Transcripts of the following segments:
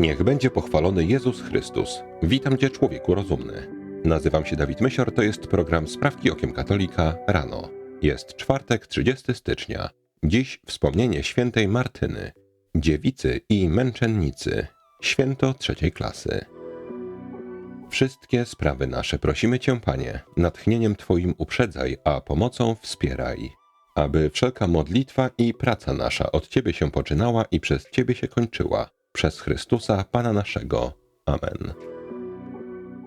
Niech będzie pochwalony Jezus Chrystus. Witam Cię, człowieku rozumny. Nazywam się Dawid Mysior, to jest program Sprawki Okiem Katolika rano. Jest czwartek, 30 stycznia. Dziś wspomnienie świętej Martyny, dziewicy i męczennicy, święto trzeciej klasy. Wszystkie sprawy nasze prosimy Cię, Panie, natchnieniem Twoim uprzedzaj, a pomocą wspieraj. Aby wszelka modlitwa i praca nasza od Ciebie się poczynała i przez Ciebie się kończyła. Przez Chrystusa, Pana naszego. Amen.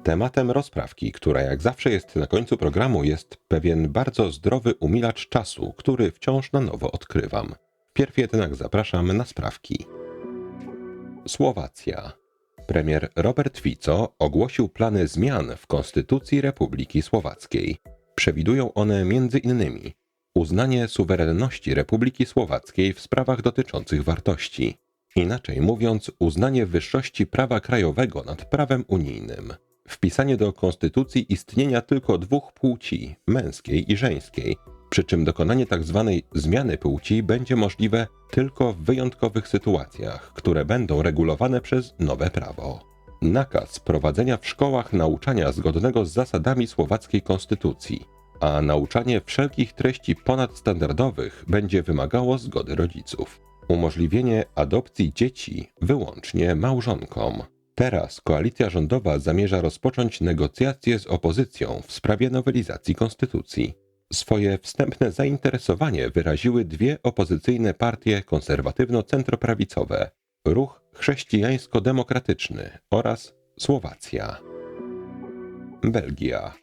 Tematem rozprawki, która jak zawsze jest na końcu programu, jest pewien bardzo zdrowy umilacz czasu, który wciąż na nowo odkrywam. Pierw jednak zapraszam na sprawki. Słowacja. Premier Robert Fico ogłosił plany zmian w Konstytucji Republiki Słowackiej. Przewidują one m.in. uznanie suwerenności Republiki Słowackiej w sprawach dotyczących wartości, inaczej mówiąc, uznanie wyższości prawa krajowego nad prawem unijnym, wpisanie do Konstytucji istnienia tylko dwóch płci męskiej i żeńskiej, przy czym dokonanie tzw. Tak zmiany płci będzie możliwe tylko w wyjątkowych sytuacjach, które będą regulowane przez nowe prawo. Nakaz prowadzenia w szkołach nauczania zgodnego z zasadami słowackiej konstytucji, a nauczanie wszelkich treści ponadstandardowych będzie wymagało zgody rodziców. Umożliwienie adopcji dzieci wyłącznie małżonkom. Teraz koalicja rządowa zamierza rozpocząć negocjacje z opozycją w sprawie nowelizacji konstytucji. Swoje wstępne zainteresowanie wyraziły dwie opozycyjne partie konserwatywno-centroprawicowe: Ruch Chrześcijańsko-Demokratyczny oraz Słowacja. Belgia.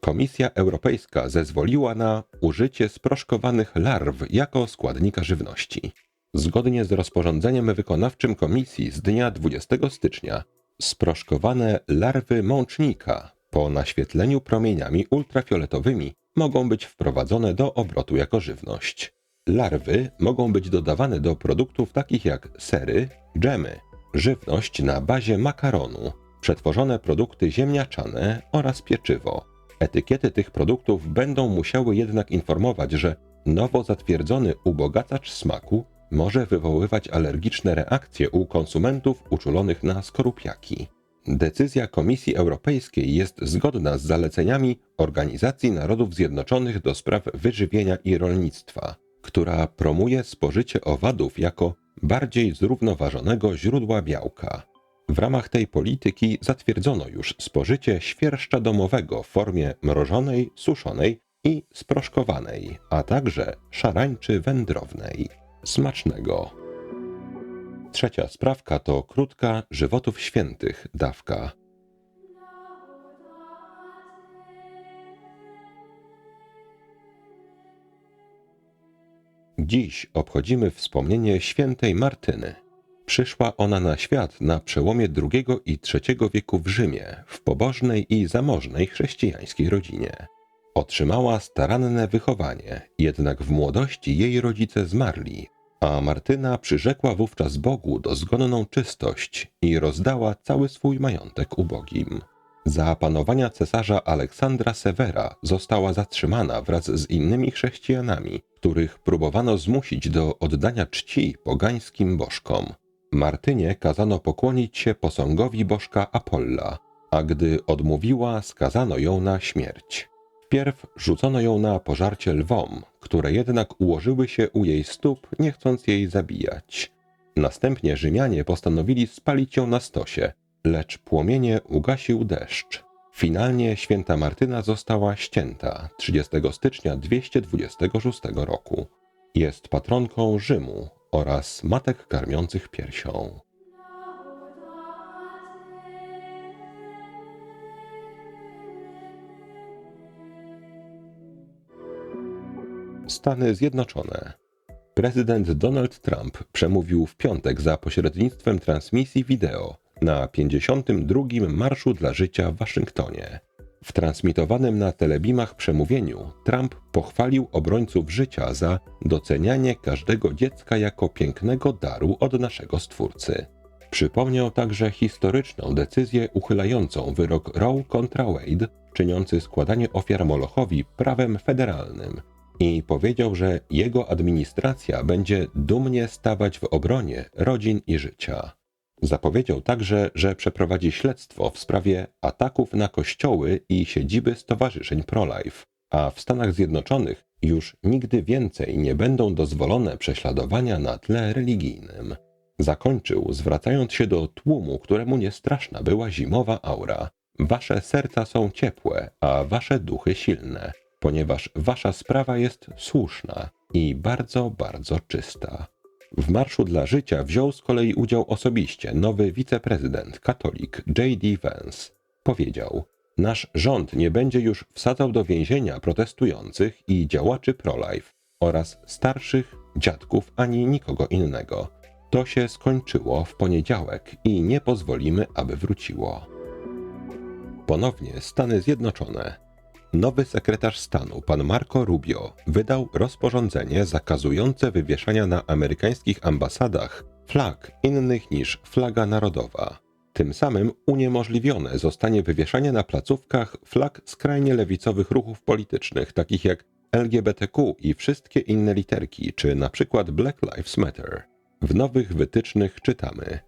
Komisja Europejska zezwoliła na użycie sproszkowanych larw jako składnika żywności. Zgodnie z rozporządzeniem wykonawczym Komisji z dnia 20 stycznia, sproszkowane larwy mącznika po naświetleniu promieniami ultrafioletowymi mogą być wprowadzone do obrotu jako żywność. Larwy mogą być dodawane do produktów takich jak sery, dżemy, żywność na bazie makaronu, przetworzone produkty ziemniaczane oraz pieczywo. Etykiety tych produktów będą musiały jednak informować, że nowo zatwierdzony ubogacacz smaku może wywoływać alergiczne reakcje u konsumentów uczulonych na skorupiaki. Decyzja Komisji Europejskiej jest zgodna z zaleceniami Organizacji Narodów Zjednoczonych do spraw wyżywienia i rolnictwa, która promuje spożycie owadów jako bardziej zrównoważonego źródła białka. W ramach tej polityki zatwierdzono już spożycie świerszcza domowego w formie mrożonej, suszonej i sproszkowanej, a także szarańczy wędrownej. Smacznego! Trzecia sprawka to krótka żywotów świętych dawka. Dziś obchodzimy wspomnienie świętej Martyny. Przyszła ona na świat na przełomie II i III wieku w Rzymie, w pobożnej i zamożnej chrześcijańskiej rodzinie. Otrzymała staranne wychowanie, jednak w młodości jej rodzice zmarli, a Martyna przyrzekła wówczas Bogu dozgonną czystość i rozdała cały swój majątek ubogim. Za panowania cesarza Aleksandra Severa została zatrzymana wraz z innymi chrześcijanami, których próbowano zmusić do oddania czci pogańskim bożkom. Martynie kazano pokłonić się posągowi bożka Apolla, a gdy odmówiła, skazano ją na śmierć. Wpierw rzucono ją na pożarcie lwom, które jednak ułożyły się u jej stóp, nie chcąc jej zabijać. Następnie Rzymianie postanowili spalić ją na stosie, lecz płomienie ugasił deszcz. Finalnie święta Martyna została ścięta 30 stycznia 226 roku. Jest patronką Rzymu oraz matek karmiących piersią. Stany Zjednoczone. Prezydent Donald Trump przemówił w piątek za pośrednictwem transmisji wideo na 52. Marszu dla Życia w Waszyngtonie. W transmitowanym na telebimach przemówieniu Trump pochwalił obrońców życia za docenianie każdego dziecka jako pięknego daru od naszego Stwórcy. Przypomniał także historyczną decyzję uchylającą wyrok Roe kontra Wade, czyniący składanie ofiar Molochowi prawem federalnym i powiedział, że jego administracja będzie dumnie stawać w obronie rodzin i życia. Zapowiedział także, że przeprowadzi śledztwo w sprawie ataków na kościoły i siedziby stowarzyszeń pro-life, a w Stanach Zjednoczonych już nigdy więcej nie będą dozwolone prześladowania na tle religijnym. Zakończył, zwracając się do tłumu, któremu niestraszna była zimowa aura. Wasze serca są ciepłe, a wasze duchy silne, ponieważ wasza sprawa jest słuszna i bardzo, bardzo czysta. W Marszu dla Życia wziął z kolei udział osobiście nowy wiceprezydent, katolik J.D. Vance. Powiedział: Nasz rząd nie będzie już wsadzał do więzienia protestujących i działaczy pro-life oraz starszych, dziadków ani nikogo innego. To się skończyło w poniedziałek i nie pozwolimy, aby wróciło. Ponownie Stany Zjednoczone. Nowy sekretarz stanu, pan Marco Rubio, wydał rozporządzenie zakazujące wywieszania na amerykańskich ambasadach flag innych niż flaga narodowa. Tym samym uniemożliwione zostanie wywieszanie na placówkach flag skrajnie lewicowych ruchów politycznych, takich jak LGBTQ i wszystkie inne literki, czy na przykład Black Lives Matter. W nowych wytycznych czytamy: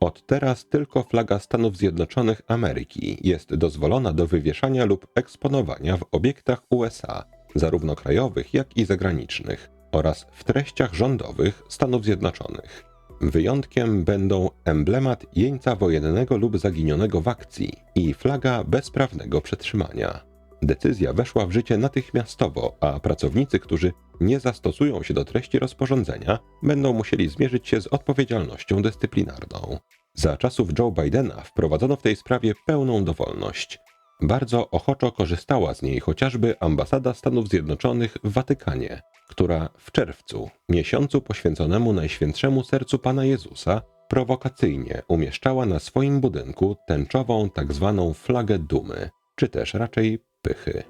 Od teraz tylko flaga Stanów Zjednoczonych Ameryki jest dozwolona do wywieszania lub eksponowania w obiektach USA, zarówno krajowych, jak i zagranicznych, oraz w treściach rządowych Stanów Zjednoczonych. Wyjątkiem będą emblemat jeńca wojennego lub zaginionego w akcji i flaga bezprawnego przetrzymania. Decyzja weszła w życie natychmiastowo, a pracownicy, którzy nie zastosują się do treści rozporządzenia, będą musieli zmierzyć się z odpowiedzialnością dyscyplinarną. Za czasów Joe Bidena wprowadzono w tej sprawie pełną dowolność. Bardzo ochoczo korzystała z niej chociażby ambasada Stanów Zjednoczonych w Watykanie, która w czerwcu, miesiącu poświęconemu Najświętszemu Sercu Pana Jezusa, prowokacyjnie umieszczała na swoim budynku tęczową tak zwaną flagę dumy, czy też raczej pychy.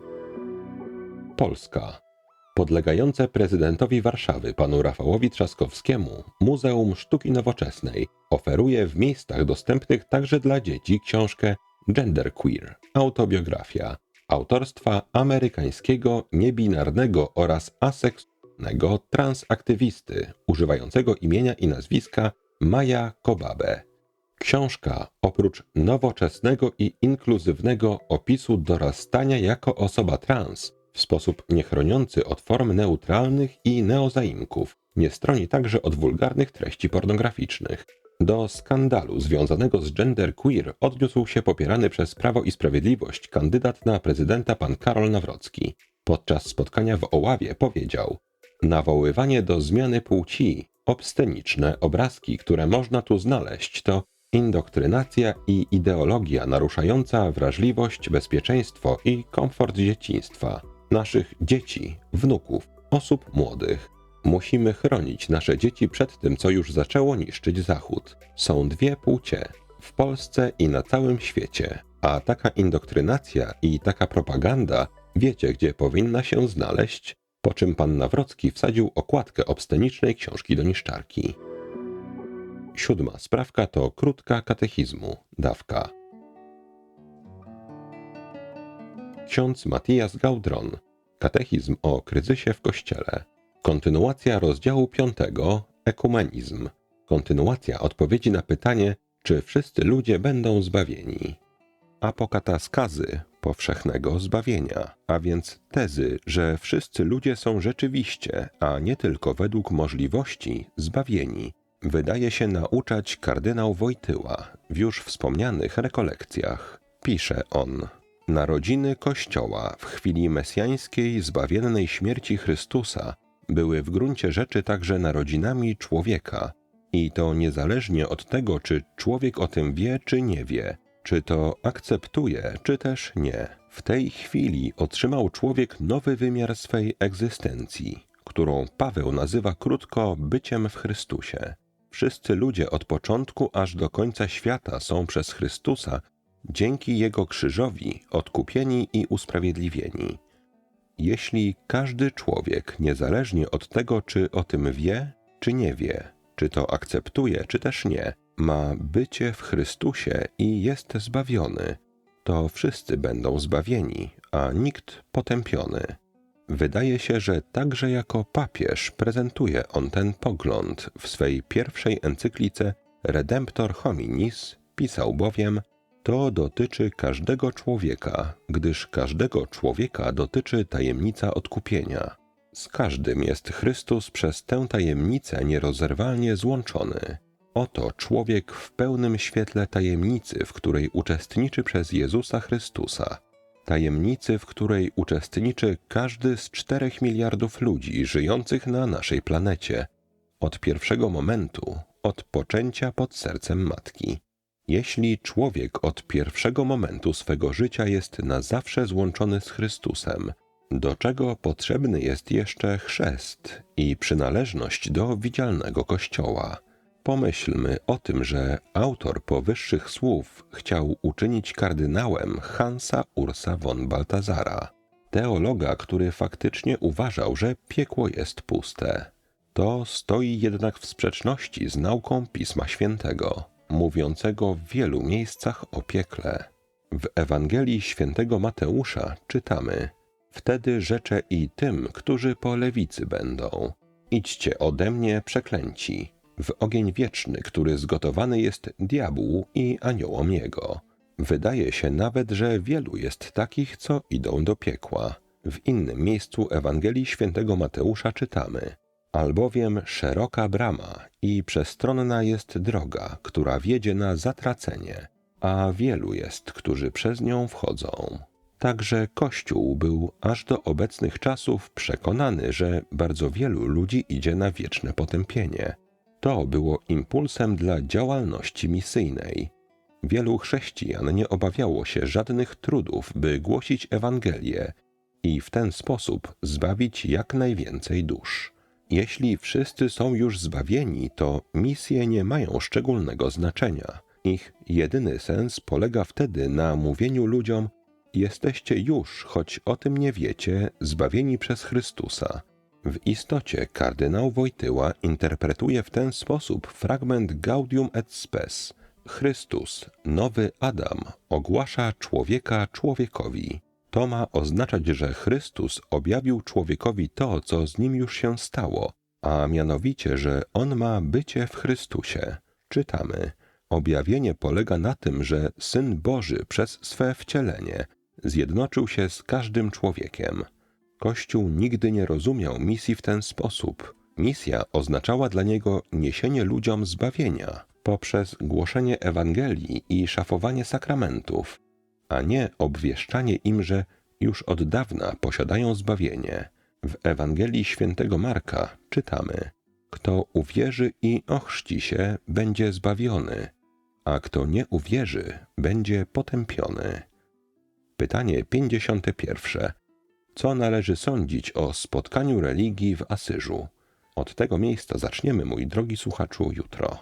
Polska. Podlegające prezydentowi Warszawy, panu Rafałowi Trzaskowskiemu, Muzeum Sztuki Nowoczesnej oferuje w miejscach dostępnych także dla dzieci książkę Genderqueer autobiografia autorstwa amerykańskiego niebinarnego oraz aseksualnego transaktywisty używającego imienia i nazwiska Maja Kobabe. Książka, oprócz nowoczesnego i inkluzywnego opisu dorastania jako osoba trans, w sposób niechroniący od form neutralnych i neozaimków, nie stroni także od wulgarnych treści pornograficznych. Do skandalu związanego z genderqueer odniósł się popierany przez Prawo i Sprawiedliwość kandydat na prezydenta pan Karol Nawrocki. Podczas spotkania w Oławie powiedział: Nawoływanie do zmiany płci, obsceniczne obrazki, które można tu znaleźć, to indoktrynacja i ideologia naruszająca wrażliwość, bezpieczeństwo i komfort dzieciństwa, naszych dzieci, wnuków, osób młodych. Musimy chronić nasze dzieci przed tym, co już zaczęło niszczyć Zachód. Są dwie płcie w Polsce i na całym świecie, a taka indokrynacja i taka propaganda wiecie, gdzie powinna się znaleźć, po czym pan Nawrocki wsadził okładkę obscenicznej książki do niszczarki. Siódma sprawka to krótka katechizmu, dawka. Ksiądz Matias Gaudron, katechizm o kryzysie w Kościele. Kontynuacja rozdziału piątego Ekumenizm. Kontynuacja odpowiedzi na pytanie, czy wszyscy ludzie będą zbawieni. Apokataskazy powszechnego zbawienia, a więc tezy, że wszyscy ludzie są rzeczywiście, a nie tylko według możliwości, zbawieni, wydaje się nauczać kardynał Wojtyła w już wspomnianych rekolekcjach. Pisze on. Narodziny Kościoła w chwili mesjańskiej, zbawiennej śmierci Chrystusa były w gruncie rzeczy także narodzinami człowieka, i to niezależnie od tego, czy człowiek o tym wie, czy nie wie, czy to akceptuje, czy też nie. W tej chwili otrzymał człowiek nowy wymiar swej egzystencji, którą Paweł nazywa krótko byciem w Chrystusie. Wszyscy ludzie od początku aż do końca świata są przez Chrystusa dzięki Jego krzyżowi odkupieni i usprawiedliwieni. Jeśli każdy człowiek, niezależnie od tego, czy o tym wie, czy nie wie, czy to akceptuje, czy też nie, ma bycie w Chrystusie i jest zbawiony, to wszyscy będą zbawieni, a nikt potępiony. Wydaje się, że także jako papież prezentuje on ten pogląd w swej pierwszej encyklice Redemptor hominis pisał bowiem, to dotyczy każdego człowieka, gdyż każdego człowieka dotyczy tajemnica odkupienia. Z każdym jest Chrystus przez tę tajemnicę nierozerwalnie złączony. Oto człowiek w pełnym świetle tajemnicy, w której uczestniczy przez Jezusa Chrystusa. Tajemnicy, w której uczestniczy każdy z czterech miliardów ludzi żyjących na naszej planecie. Od pierwszego momentu, od poczęcia pod sercem matki. Jeśli człowiek od pierwszego momentu swego życia jest na zawsze złączony z Chrystusem, do czego potrzebny jest jeszcze chrzest i przynależność do widzialnego Kościoła. Pomyślmy o tym, że autor powyższych słów chciał uczynić kardynałem Hansa Ursa von Baltazara, teologa, który faktycznie uważał, że piekło jest puste. To stoi jednak w sprzeczności z nauką Pisma Świętego, mówiącego w wielu miejscach o piekle. W Ewangelii świętego Mateusza czytamy: Wtedy rzecze i tym, którzy po lewicy będą: Idźcie ode mnie przeklęci w ogień wieczny, który zgotowany jest diabłu i aniołom jego. Wydaje się nawet, że wielu jest takich, co idą do piekła. W innym miejscu Ewangelii świętego Mateusza czytamy: Albowiem szeroka brama i przestronna jest droga, która wiedzie na zatracenie, a wielu jest, którzy przez nią wchodzą. Także Kościół był aż do obecnych czasów przekonany, że bardzo wielu ludzi idzie na wieczne potępienie. To było impulsem dla działalności misyjnej. Wielu chrześcijan nie obawiało się żadnych trudów, by głosić Ewangelię i w ten sposób zbawić jak najwięcej dusz. Jeśli wszyscy są już zbawieni, to misje nie mają szczególnego znaczenia. Ich jedyny sens polega wtedy na mówieniu ludziom: Jesteście już, choć o tym nie wiecie, zbawieni przez Chrystusa. W istocie kardynał Wojtyła interpretuje w ten sposób fragment Gaudium et Spes. Chrystus, nowy Adam, ogłasza człowieka człowiekowi. To ma oznaczać, że Chrystus objawił człowiekowi to, co z nim już się stało, a mianowicie, że on ma bycie w Chrystusie. Czytamy: Objawienie polega na tym, że Syn Boży przez swe wcielenie zjednoczył się z każdym człowiekiem. Kościół nigdy nie rozumiał misji w ten sposób. Misja oznaczała dla niego niesienie ludziom zbawienia poprzez głoszenie Ewangelii i szafowanie sakramentów, a nie obwieszczanie im, że już od dawna posiadają zbawienie. W Ewangelii świętego Marka czytamy: Kto uwierzy i ochrzci się, będzie zbawiony, a kto nie uwierzy, będzie potępiony. Pytanie 51. Co należy sądzić o spotkaniu religii w Asyżu? Od tego miejsca zaczniemy, mój drogi słuchaczu, jutro.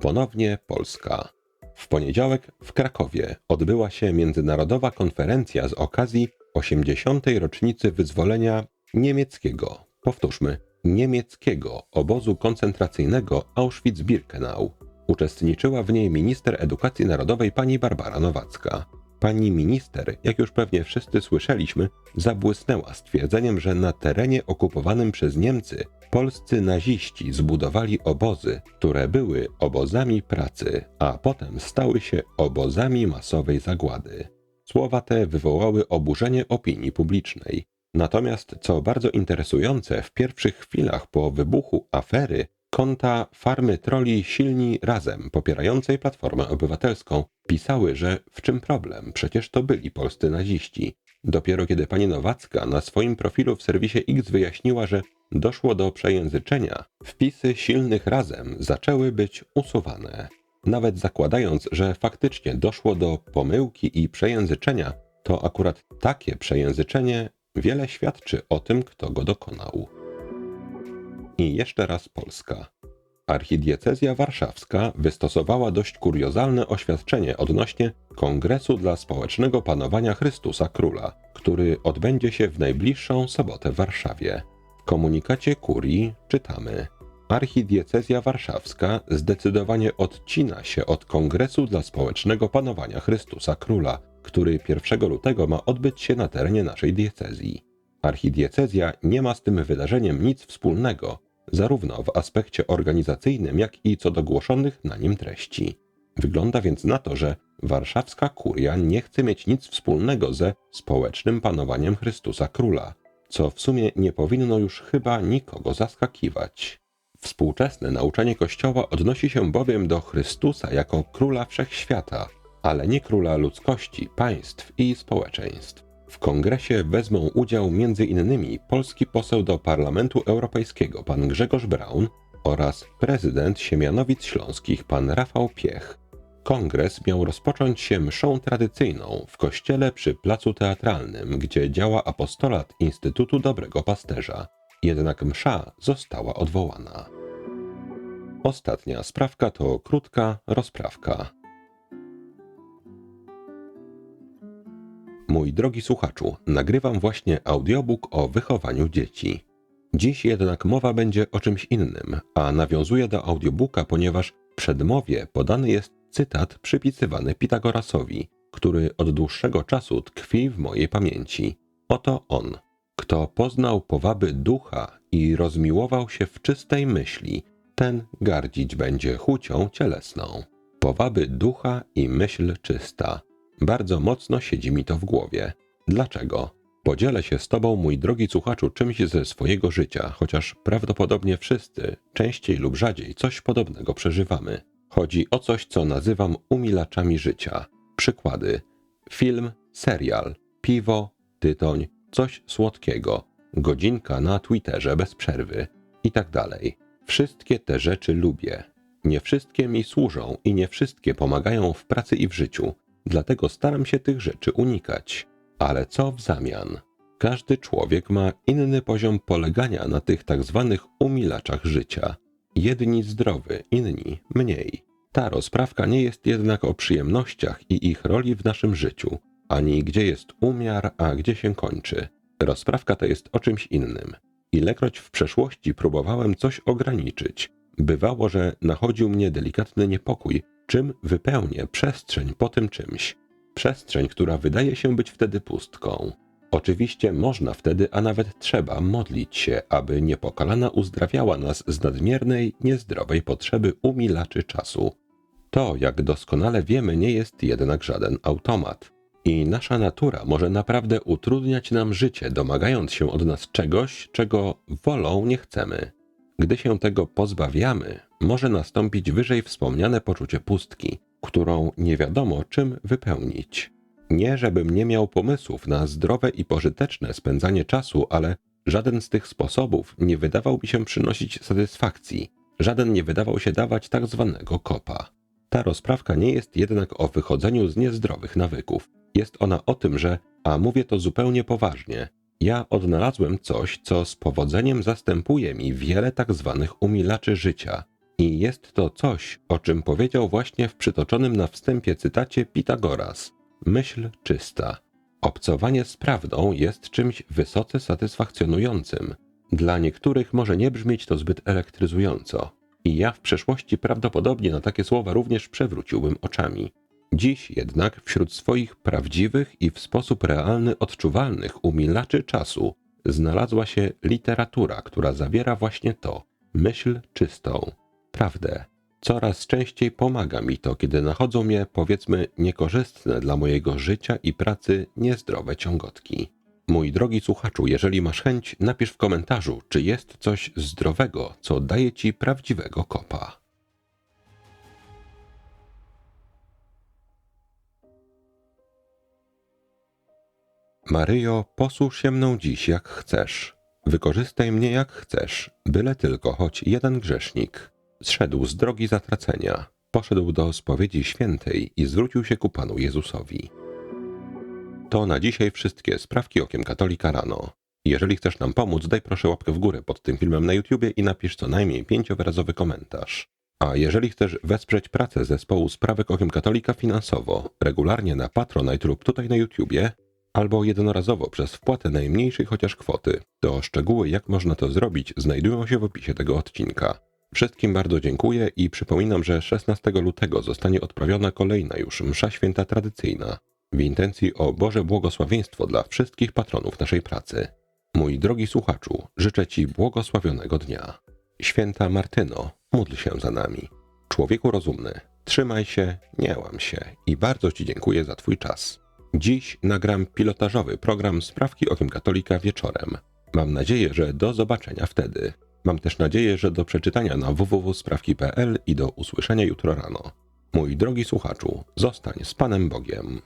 Ponownie Polska. W poniedziałek w Krakowie odbyła się międzynarodowa konferencja z okazji 80. rocznicy wyzwolenia niemieckiego, powtórzmy, niemieckiego obozu koncentracyjnego Auschwitz-Birkenau. Uczestniczyła w niej minister edukacji narodowej pani Barbara Nowacka. Pani minister, jak już pewnie wszyscy słyszeliśmy, zabłysnęła stwierdzeniem, że na terenie okupowanym przez Niemcy polscy naziści zbudowali obozy, które były obozami pracy, a potem stały się obozami masowej zagłady. Słowa te wywołały oburzenie opinii publicznej. Natomiast, co bardzo interesujące, w pierwszych chwilach po wybuchu afery konta farmy troli Silni Razem, popierającej Platformę Obywatelską, pisały, że w czym problem, przecież to byli polscy naziści. Dopiero kiedy pani Nowacka na swoim profilu w serwisie X wyjaśniła, że doszło do przejęzyczenia, wpisy Silnych Razem zaczęły być usuwane. Nawet zakładając, że faktycznie doszło do pomyłki i przejęzyczenia, to akurat takie przejęzyczenie wiele świadczy o tym, kto go dokonał. I jeszcze raz Polska. Archidiecezja Warszawska wystosowała dość kuriozalne oświadczenie odnośnie Kongresu dla Społecznego Panowania Chrystusa Króla, który odbędzie się w najbliższą sobotę w Warszawie. W komunikacie kurii czytamy: Archidiecezja Warszawska zdecydowanie odcina się od Kongresu dla Społecznego Panowania Chrystusa Króla, który 1 lutego ma odbyć się na terenie naszej diecezji. Archidiecezja nie ma z tym wydarzeniem nic wspólnego, zarówno w aspekcie organizacyjnym, jak i co do głoszonych na nim treści. Wygląda więc na to, że warszawska kuria nie chce mieć nic wspólnego ze społecznym panowaniem Chrystusa Króla, co w sumie nie powinno już chyba nikogo zaskakiwać. Współczesne nauczanie Kościoła odnosi się bowiem do Chrystusa jako króla wszechświata, ale nie króla ludzkości, państw i społeczeństw. W kongresie wezmą udział m.in. polski poseł do Parlamentu Europejskiego pan Grzegorz Braun oraz prezydent Siemianowic Śląskich pan Rafał Piech. Kongres miał rozpocząć się mszą tradycyjną w kościele przy Placu Teatralnym, gdzie działa apostolat Instytutu Dobrego Pasterza. Jednak msza została odwołana. Ostatnia sprawka to krótka rozprawka. Mój drogi słuchaczu, nagrywam właśnie audiobook o wychowaniu dzieci. Dziś jednak mowa będzie o czymś innym, a nawiązuję do audiobooka, ponieważ w przedmowie podany jest cytat przypisywany Pitagorasowi, który od dłuższego czasu tkwi w mojej pamięci. Oto on. Kto poznał powaby ducha i rozmiłował się w czystej myśli, ten gardzić będzie chucią cielesną. Powaby ducha i myśl czysta. Bardzo mocno siedzi mi to w głowie. Dlaczego? Podzielę się z Tobą, mój drogi słuchaczu, czymś ze swojego życia, chociaż prawdopodobnie wszyscy, częściej lub rzadziej, coś podobnego przeżywamy. Chodzi o coś, co nazywam umilaczami życia. Przykłady: film, serial, piwo, tytoń, coś słodkiego, godzinka na Twitterze bez przerwy i tak dalej. Wszystkie te rzeczy lubię. Nie wszystkie mi służą i nie wszystkie pomagają w pracy i w życiu, dlatego staram się tych rzeczy unikać. Ale co w zamian? Każdy człowiek ma inny poziom polegania na tych tak zwanych umilaczach życia. Jedni zdrowy, inni mniej. Ta rozprawka nie jest jednak o przyjemnościach i ich roli w naszym życiu, ani gdzie jest umiar, a gdzie się kończy. Rozprawka to jest o czymś innym. Ilekroć w przeszłości próbowałem coś ograniczyć, bywało, że nachodził mnie delikatny niepokój, czym wypełnię przestrzeń po tym czymś. Przestrzeń, która wydaje się być wtedy pustką. Oczywiście można wtedy, a nawet trzeba modlić się, aby niepokalana uzdrawiała nas z nadmiernej, niezdrowej potrzeby umilaczy czasu. To, jak doskonale wiemy, nie jest jednak żaden automat. I nasza natura może naprawdę utrudniać nam życie, domagając się od nas czegoś, czego wolą nie chcemy. Gdy się tego pozbawiamy, może nastąpić wyżej wspomniane poczucie pustki, którą nie wiadomo czym wypełnić. Nie, żebym nie miał pomysłów na zdrowe i pożyteczne spędzanie czasu, ale żaden z tych sposobów nie wydawał mi się przynosić satysfakcji, żaden nie wydawał się dawać tak zwanego kopa. Ta rozprawka nie jest jednak o wychodzeniu z niezdrowych nawyków. Jest ona o tym, że, a mówię to zupełnie poważnie, ja odnalazłem coś, co z powodzeniem zastępuje mi wiele tak zwanych umilaczy życia. I jest to coś, o czym powiedział właśnie w przytoczonym na wstępie cytacie Pitagoras. Myśl czysta. Obcowanie z prawdą jest czymś wysoce satysfakcjonującym. Dla niektórych może nie brzmieć to zbyt elektryzująco. I ja w przeszłości prawdopodobnie na takie słowa również przewróciłbym oczami. Dziś jednak wśród swoich prawdziwych i w sposób realny odczuwalnych umilaczy czasu znalazła się literatura, która zawiera właśnie to myśl czystą, prawdę. Coraz częściej pomaga mi to, kiedy nachodzą mnie, powiedzmy, niekorzystne dla mojego życia i pracy niezdrowe ciągotki. Mój drogi słuchaczu, jeżeli masz chęć, napisz w komentarzu, czy jest coś zdrowego, co daje ci prawdziwego kopa. Maryjo, posłuż się mną dziś jak chcesz. Wykorzystaj mnie jak chcesz, byle tylko choć jeden grzesznik. Zszedł z drogi zatracenia, poszedł do spowiedzi świętej i zwrócił się ku Panu Jezusowi. To na dzisiaj wszystkie sprawki okiem katolika rano. Jeżeli chcesz nam pomóc, daj proszę łapkę w górę pod tym filmem na YouTubie i napisz co najmniej pięciowyrazowy komentarz. A jeżeli chcesz wesprzeć pracę zespołu Sprawek Okiem Katolika finansowo, regularnie na Patronite lub tutaj na YouTubie, albo jednorazowo przez wpłatę najmniejszej chociaż kwoty, to szczegóły jak można to zrobić znajdują się w opisie tego odcinka. Wszystkim bardzo dziękuję i przypominam, że 16 lutego zostanie odprawiona kolejna już msza święta tradycyjna w intencji o Boże błogosławieństwo dla wszystkich patronów naszej pracy. Mój drogi słuchaczu, życzę Ci błogosławionego dnia. Święta Martyno, módl się za nami. Człowieku rozumny, trzymaj się, nie łam się i bardzo Ci dziękuję za Twój czas. Dziś nagram pilotażowy program Sprawki Okiem Katolika wieczorem. Mam nadzieję, że do zobaczenia wtedy. Mam też nadzieję, że do przeczytania na www.sprawki.pl i do usłyszenia jutro rano. Mój drogi słuchaczu, zostań z Panem Bogiem.